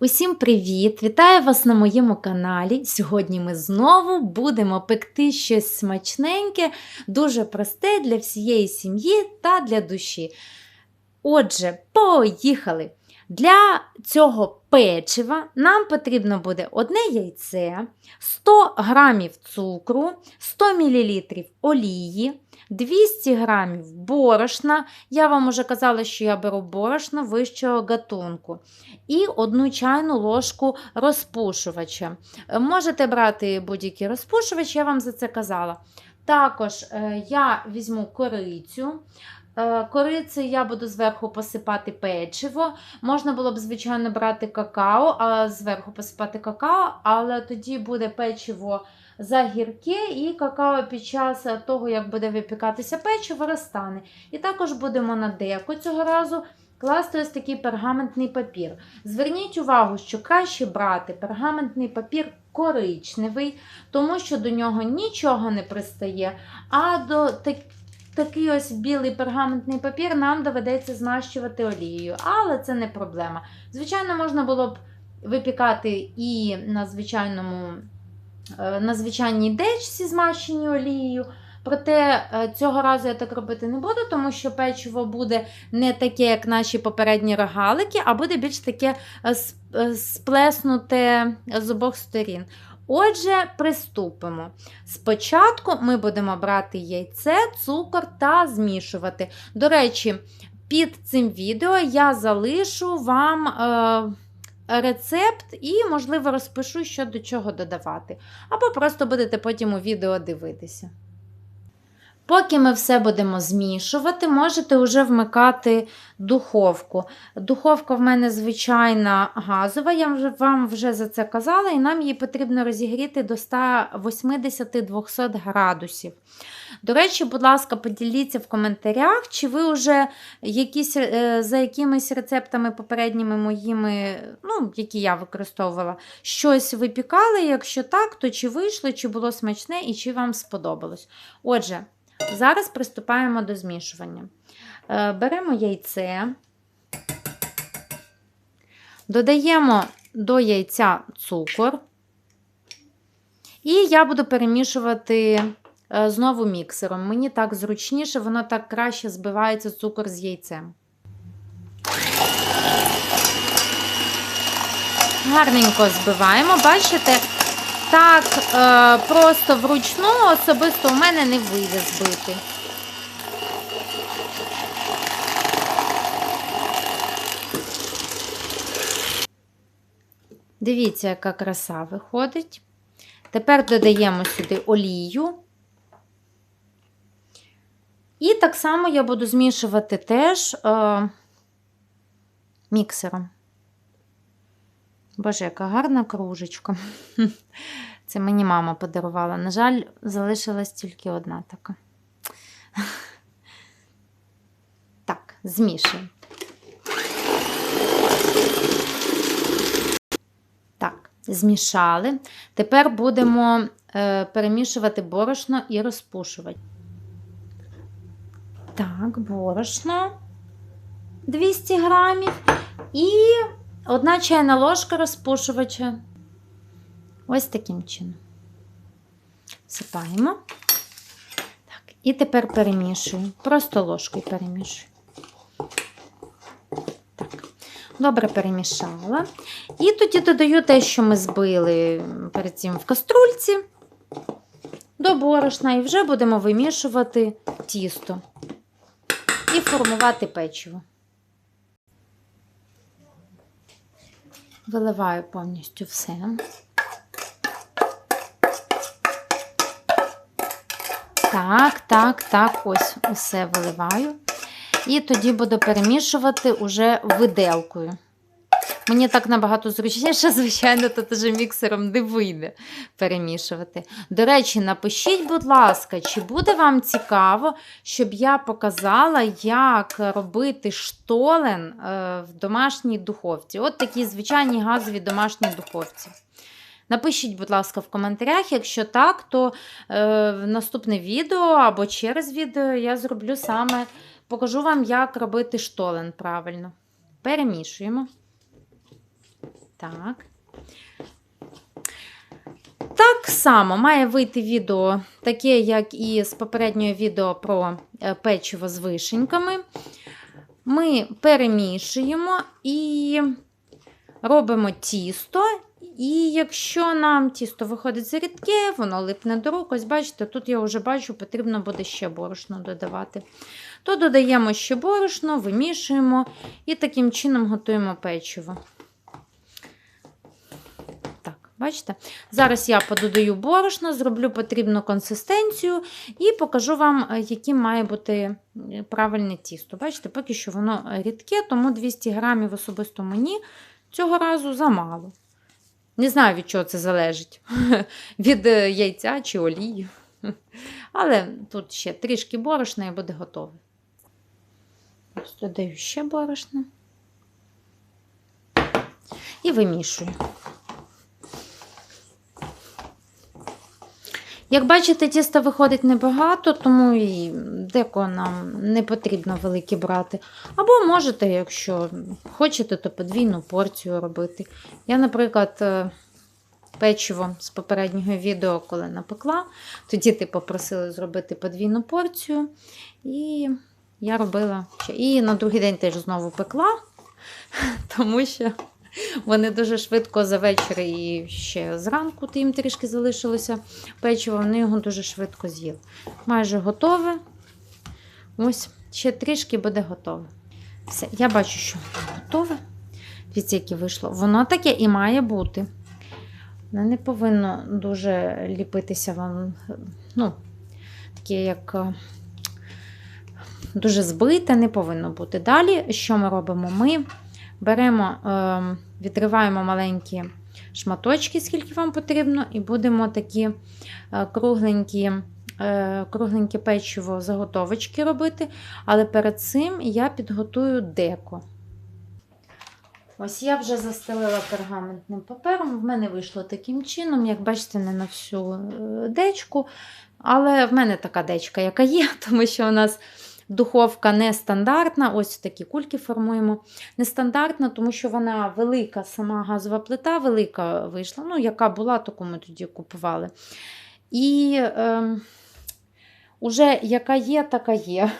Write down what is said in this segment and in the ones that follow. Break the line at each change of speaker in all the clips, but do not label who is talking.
Усім привіт! Вітаю вас на моєму каналі. Сьогодні ми знову будемо пекти щось смачненьке, дуже просте для всієї сім'ї та для душі. Отже, поїхали! Для цього печива нам потрібно буде одне яйце, 100 г цукру, 100 мл олії, 200 г борошна. Я вам уже казала, що я беру борошно вищого гатунку. І одну чайну ложку розпушувача. Можете брати будь-який розпушувач, я вам за це казала. Також е, я візьму корицю. Е, Корицею я буду зверху посипати печиво. Можна було б, звичайно, брати какао, а зверху посипати какао, але тоді буде печиво загірке, і какао під час того, як буде випікатися печиво, розтане. І також будемо на деко цього разу класти ось такий пергаментний папір. Зверніть увагу, що краще брати пергаментний папір коричневий, тому що до нього нічого не пристає, а до так, такий ось білий пергаментний папір нам доведеться змащувати олією, але це не проблема. Звичайно, можна було б випікати і на звичайному е, на звичайній дечці, змащеній олією. Проте е, цього разу я так робити не буду, тому що печиво буде не таке, як наші попередні рогалики, а буде більш таке е, сплеснуте з обох сторін. Отже, приступимо. Спочатку ми будемо брати яйце, цукор та змішувати. До речі, під цим відео я залишу вам. Е, Рецепт і, можливо, розпишу, що до чого додавати. Або просто будете потім у відео дивитися. Поки ми все будемо змішувати, можете вже вмикати духовку. Духовка в мене звичайна газова, я вам вже за це казала, і нам її потрібно розігріти до 180-200 градусів. До речі, будь ласка, поділіться в коментарях, чи ви вже якісь, е, за якимись рецептами попередніми моїми, ну, які я використовувала, щось випікали. Якщо так, то чи вийшло, чи було смачне і чи вам сподобалось. Отже, зараз приступаємо до змішування. Е, Беремо яйце, додаємо до яйця цукор. І я буду перемішувати е, знову міксером. Мені так зручніше, воно так краще збивається цукор з яйцем. Гарненько збиваємо, бачите, так е, просто вручну особисто у мене не вийде збити. Дивіться, яка краса виходить. Тепер додаємо сюди олію. І так само я буду змішувати теж е, міксером. Боже, яка гарна кружечка. Це мені мама подарувала. На жаль, залишилась тільки одна така. Так, змішуємо. Так, змішали. Тепер будемо е, перемішувати борошно і розпушувати. Так, борошно 200 грамів і одна чайна ложка розпушувача. Ось таким чином. Всипаємо. Так, і тепер перемішую. Просто ложкою перемішую. Так. Добре перемішала. І тоді додаю те, що ми збили перед цим в каструльці до борошна, і вже будемо вимішувати тісто і формувати печиво. Виливаю повністю все. Так, так, так, ось усе виливаю. І тоді буду перемішувати уже виделкою. Мені так набагато зручніше, звичайно, тут уже міксером не вийде перемішувати. До речі, напишіть, будь ласка, чи буде вам цікаво, щоб я показала, як робити штолен е, в домашній духовці. От такі звичайні газові домашні духовці. Напишіть, будь ласка, в коментарях, якщо так, то е, в наступне відео або через відео я зроблю саме, покажу вам, як робити штолен правильно. Перемішуємо. Так. Так само має вийти відео, таке, як і з попереднього відео про е, печиво з вишеньками. Ми перемішуємо і робимо тісто. І якщо нам тісто виходить зарідке, воно липне до рук, ось бачите, тут я вже бачу, потрібно буде ще борошно додавати. То додаємо ще борошно, вимішуємо і таким чином готуємо печиво. Бачите? Зараз я пододаю борошно, зроблю потрібну консистенцію і покажу вам, е, яким має бути е, правильне тісто. Бачите, поки що воно рідке, тому 200 грамів особисто мені цього разу замало. Не знаю, від чого це залежить. Від е, яйця чи олії. Але тут ще трішки борошна і буде готове. Додаю ще борошна. І вимішую. Як бачите, тіста виходить небагато, тому і деко нам не потрібно велике брати. Або можете, якщо хочете, то подвійну порцію робити. Я, наприклад, е, печиво з попереднього відео, коли напекла, тоді ти попросили зробити подвійну порцію. І я робила. І на другий день теж знову пекла, тому що. Вони дуже швидко за вечір і ще зранку їм трішки залишилося печиво, вони його дуже швидко з'їли. Майже готове. Ось, ще трішки буде готове. Все, я бачу, що готове. Дивіться, яке вийшло. Воно таке і має бути. Не повинно дуже ліпитися вам. Ну, таке, як е, дуже збите, не повинно бути. Далі, що ми робимо? Ми беремо, е, відриваємо маленькі шматочки, скільки вам потрібно, і будемо такі е, кругленькі. Кругленьке печиво заготовочки робити, але перед цим я підготую деко. Ось я вже застелила пергаментним папером. В мене вийшло таким чином, як бачите, не на всю дечку. Але в мене така дечка, яка є, тому що у нас Духовка нестандартна, ось такі кульки формуємо. Нестандартна, тому що вона велика, сама газова плита велика вийшла. Ну, яка була, таку ми тоді купували. І е, уже яка є, така є.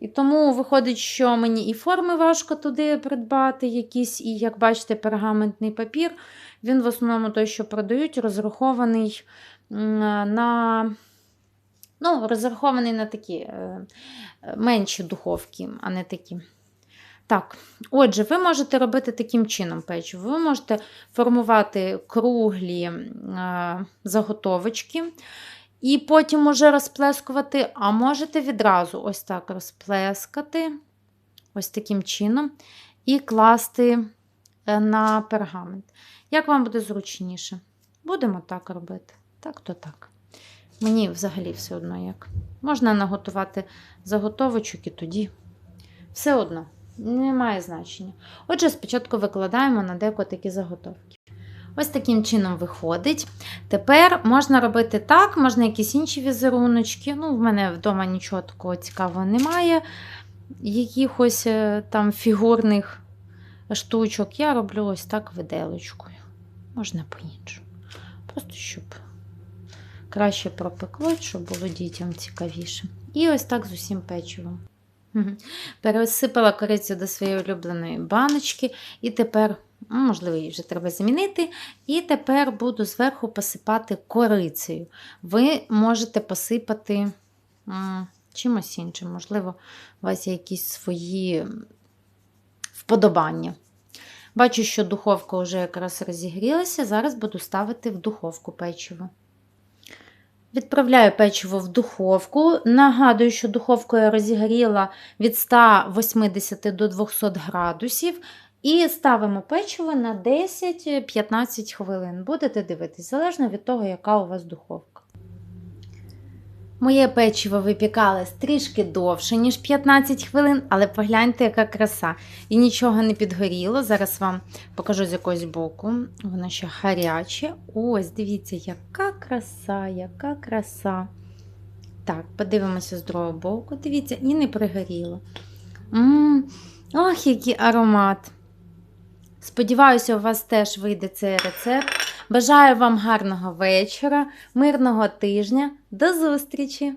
І тому виходить, що мені і форми важко туди придбати, якісь, і, як бачите, пергаментний папір. Він в основному той, що продають, розрахований на Ну, розрахований на такі е, менші духовки, а не такі. Так, отже, ви можете робити таким чином печиво. Ви можете формувати круглі е, заготовочки, і потім уже розплескувати, а можете відразу ось так розплескати, ось таким чином, і класти е, на пергамент. Як вам буде зручніше? Будемо так робити. Так, то так. Мені взагалі все одно як. Можна наготувати заготовочок і тоді. Все одно, не має значення. Отже, спочатку викладаємо на деко такі заготовки. Ось таким чином виходить. Тепер можна робити так, можна якісь інші візеруночки. Ну, В мене вдома нічого такого цікавого немає. Якихось е, там фігурних штучок. Я роблю ось так виделочкою. Можна по-іншому. Просто щоб краще пропекло, щоб було дітям цікавіше. І ось так з усім печивом. Пересипала корицю до своєї улюбленої баночки, і тепер, ну, можливо, її вже треба замінити. І тепер буду зверху посипати корицею. Ви можете посипати чимось іншим, можливо, у вас є якісь свої вподобання. Бачу, що духовка вже якраз розігрілася, зараз буду ставити в духовку печиво. Відправляю печиво в духовку. Нагадую, що духовку я розігріла від 180 до 200 градусів. І ставимо печиво на 10-15 хвилин. Будете дивитись, залежно від того, яка у вас духовка. Моє печиво випікалось трішки довше, ніж 15 хвилин, але погляньте, яка краса. І нічого не підгоріло. Зараз вам покажу з якогось боку. Воно ще гаряче. Ось, дивіться, яка краса, яка краса. Так, подивимося з другого боку. Дивіться, і не пригоріло. М ох, який аромат. Сподіваюся, у вас теж вийде цей рецепт. Бажаю вам гарного вечора, мирного тижня. До зустрічі!